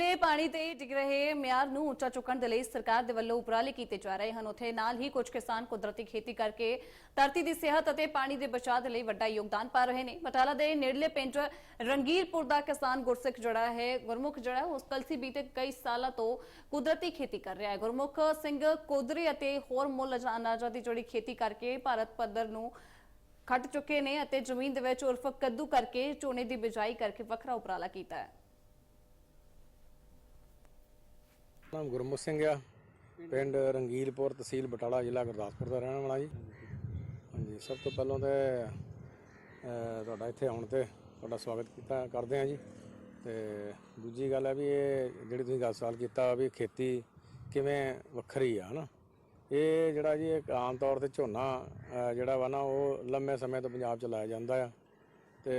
ਨਿਚਲੇ ਪਾਣੀ ਤੇ ਡਿੱਗ ਰਹੇ ਮਿਆਰ ਨੂੰ ਉੱਚਾ ਚੁੱਕਣ ਦੇ ਲਈ ਸਰਕਾਰ ਦੇ ਵੱਲੋਂ ਉਪਰਾਲੇ ਕੀਤੇ ਜਾ ਰਹੇ ਹਨ। ਉੱਥੇ ਨਾਲ ਹੀ ਕੁਝ ਕਿਸਾਨ ਕੁਦਰਤੀ ਖੇਤੀ ਕਰਕੇ ਧਰਤੀ ਦੀ ਸਿਹਤ ਅਤੇ ਪਾਣੀ ਦੇ ਬਚਾਅ ਦੇ ਲਈ ਵੱਡਾ ਯੋਗਦਾਨ ਪਾ ਰਹੇ ਨੇ। ਬਟਾਲਾ ਦੇ ਨੇੜਲੇ ਪਿੰਡ ਰੰਗੀਰਪੁਰ ਦਾ ਕਿਸਾਨ ਗੁਰਸਿੱਖ ਜਿਹੜਾ ਹੈ, ਗੁਰਮੁਖ ਜਿਹੜਾ ਉਸ ਕਲਸੀ ਬੀਤੇ ਕਈ ਸਾਲਾਂ ਤੋਂ ਕੁਦਰਤੀ ਖੇਤੀ ਕਰ ਰਿਹਾ ਹੈ। ਗੁਰਮੁਖ ਸਿੰਘ ਕੋਦਰੀ ਅਤੇ ਹੋਰ ਮੁੱਲ ਅਨਾਜਾਂ ਦੀ ਜਿਹੜੀ ਖੇਤੀ ਕਰਕੇ ਭਾਰਤ ਪੱਧਰ ਨੂੰ ਖੱਟ ਚੁੱਕੇ ਨੇ ਅਤੇ ਜ਼ਮੀਨ ਦੇ ਵਿੱਚ ਉਰਫ ਕੱਦੂ ਕਰਕੇ ਝੋਨੇ ਦੀ ਬਿਜਾਈ ਕਰਕੇ ਵੱਖਰਾ ਉਪਰਾਲਾ ਕੀਤਾ ਹੈ। ਨਾਮ ਗੁਰਮੁਖ ਸਿੰਘ ਆ। ਪਿੰਡ ਰੰਗੀਲਪੁਰ ਤਹਿਸੀਲ ਬਟਾਲਾ, ਜ਼ਿਲ੍ਹਾ ਗੁਰਦਾਸਪੁਰ ਦਾ ਰਹਿਣ ਵਾਲਾ ਜੀ। ਹਾਂਜੀ, ਸਭ ਤੋਂ ਪਹਿਲਾਂ ਤਾਂ ਤੁਹਾਡਾ ਇੱਥੇ ਆਉਣ ਤੇ ਤੁਹਾਡਾ ਸਵਾਗਤ ਕੀਤਾ, ਕਰਦੇ ਆ ਜੀ। ਤੇ ਦੂਜੀ ਗੱਲ ਹੈ ਵੀ ਇਹ ਜਿਹੜੀ ਤੁਸੀਂ ਗੱਲ ਸਵਾਲ ਕੀਤਾ ਵੀ ਖੇਤੀ ਕਿਵੇਂ ਵੱਖਰੀ ਆ, ਹਨਾ? ਇਹ ਜਿਹੜਾ ਜੀ, ਇੱਕ ਆਮ ਤੌਰ ਤੇ ਝੋਨਾ ਜਿਹੜਾ ਵਾ ਨਾ, ਉਹ ਲੰਮੇ ਸਮੇਂ ਤੋਂ ਪੰਜਾਬ ਚ ਲਾਇਆ ਜਾਂਦਾ ਆ। ਤੇ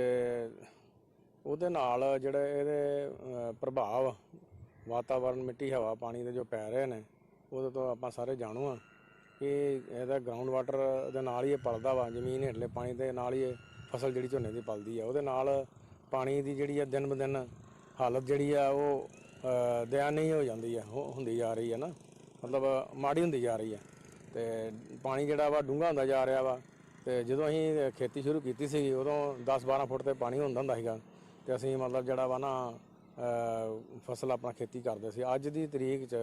ਉਹਦੇ ਨਾਲ ਜਿਹੜੇ ਇਹਦੇ ਪ੍ਰਭਾਵ ਵਾਤਾਵਰਨ ਮਿੱਟੀ ਹਵਾ ਪਾਣੀ ਦੇ ਜੋ ਪੈ ਰਹੇ ਨੇ ਉਹਦੇ ਤੋਂ ਆਪਾਂ ਸਾਰੇ ਜਾਣੂ ਆ ਕਿ ਇਹਦਾ ਗਰਾਊਂਡ ਵਾਟਰ ਦੇ ਨਾਲ ਹੀ ਇਹ ਪਲਦਾ ਵਾ ਜ਼ਮੀਨ ਹੇਠਲੇ ਪਾਣੀ ਦੇ ਨਾਲ ਹੀ ਇਹ ਫਸਲ ਜਿਹੜੀ ਝੋਨੇ ਦੀ ਪਲਦੀ ਆ। ਉਹਦੇ ਨਾਲ ਪਾਣੀ ਦੀ ਜਿਹੜੀ ਆ ਦਿਨ ਬ ਦਿਨ ਹਾਲਤ ਜਿਹੜੀ ਆ ਉਹ ਅਹ, ਦਇਆਨੀ ਹੋ ਜਾਂਦੀ ਆ ਉਹ ਹੁੰਦੀ ਜਾ ਰਹੀ ਆ ਨਾ। ਮਤਲਬ ਮਾੜੀ ਹੁੰਦੀ ਜਾ ਰਹੀ ਆ। ਤੇ ਪਾਣੀ ਜਿਹੜਾ ਵਾ ਡੂੰਘਾ ਹੁੰਦਾ ਜਾ ਰਿਹਾ ਵਾ ਤੇ ਜਦੋਂ ਅਸੀਂ ਖੇਤੀ ਸ਼ੁਰੂ ਕੀਤੀ ਸੀ ਉਦੋਂ 10 12 ਫੁੱਟ ਤੇ ਪਾਣੀ ਹੁੰਦਾ ਹੁੰਦਾ ਸੀਗਾ। ਤੇ ਅਸੀਂ ਮਤਲਬ ਜਿਹੜਾ ਵਾ ਨਾ ਫਸਲ ਆਪਣਾ ਖੇਤੀ ਕਰਦੇ ਸੀ। ਅੱਜ ਦੀ ਤਰੀਕ 'ਚ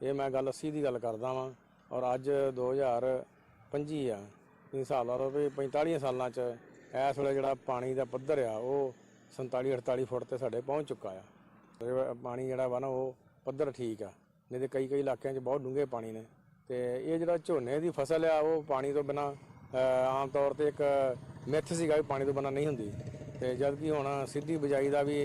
ਇਹ ਮੈਂ ਗੱਲ 80 ਦੀ ਗੱਲ ਕਰਦਾ ਵਾਂ ਔਰ ਅੱਜ 2025 ਆ। ਤੁਸੀਂ ਹਿਸਾਬ ਲਾ ਲਓ ਵੀ 45 ਸਾਲਾਂ 'ਚ ਇਸ ਵੇਲੇ ਜਿਹੜਾ ਪਾਣੀ ਦਾ ਪੱਧਰ ਆ, ਉਹ 47 48 ਫੁੱਟ ਤੇ ਸਾਡੇ ਪਹੁੰਚ ਚੁੱਕਾ ਆ। ਪਾਣੀ ਜਿਹੜਾ ਵਾ ਨਾ, ਉਹ ਪੱਧਰ ਠੀਕ ਆ। ਨਹੀਂ ਤੇ ਕਈ ਕਈ ਇਲਾਕਿਆਂ 'ਚ ਬਹੁਤ ਡੂੰਘੇ ਪਾਣੀ ਨੇ। ਤੇ ਇਹ ਜਿਹੜਾ ਝੋਨੇ ਦੀ ਫਸਲ ਆ, ਉਹ ਪਾਣੀ ਤੋਂ ਬਿਨਾ ਆਮ ਤੌਰ ਤੇ ਇੱਕ ਮਿੱਥ ਸੀਗਾ ਵੀ ਪਾਣੀ ਤੋਂ ਬਿਨਾ ਨਹੀਂ ਹੁੰਦੀ। ਤੇ ਜਦ ਕਿ ਹੁਣ ਸਿੱਧੀ ਬਿਜਾਈ ਦਾ ਵੀ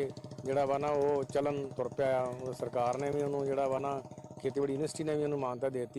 ਜਿਹੜਾ ਵਾ ਨਾ ਉਹ ਚਲਨ ਤੁਰ ਪਿਆ ਆ, ਉਹ ਸਰਕਾਰ ਨੇ ਵੀ ਉਹਨੂੰ ਜਿਹੜਾ ਵਾ ਨਾ ਖੇਤੀਬਾੜੀ ਯੂਨੀਵਰਸਿਟੀ ਨੇ ਵੀ ਉਹਨੂੰ ਮਾਨਤਾ ਦੇ ਦਿੱਤੀ।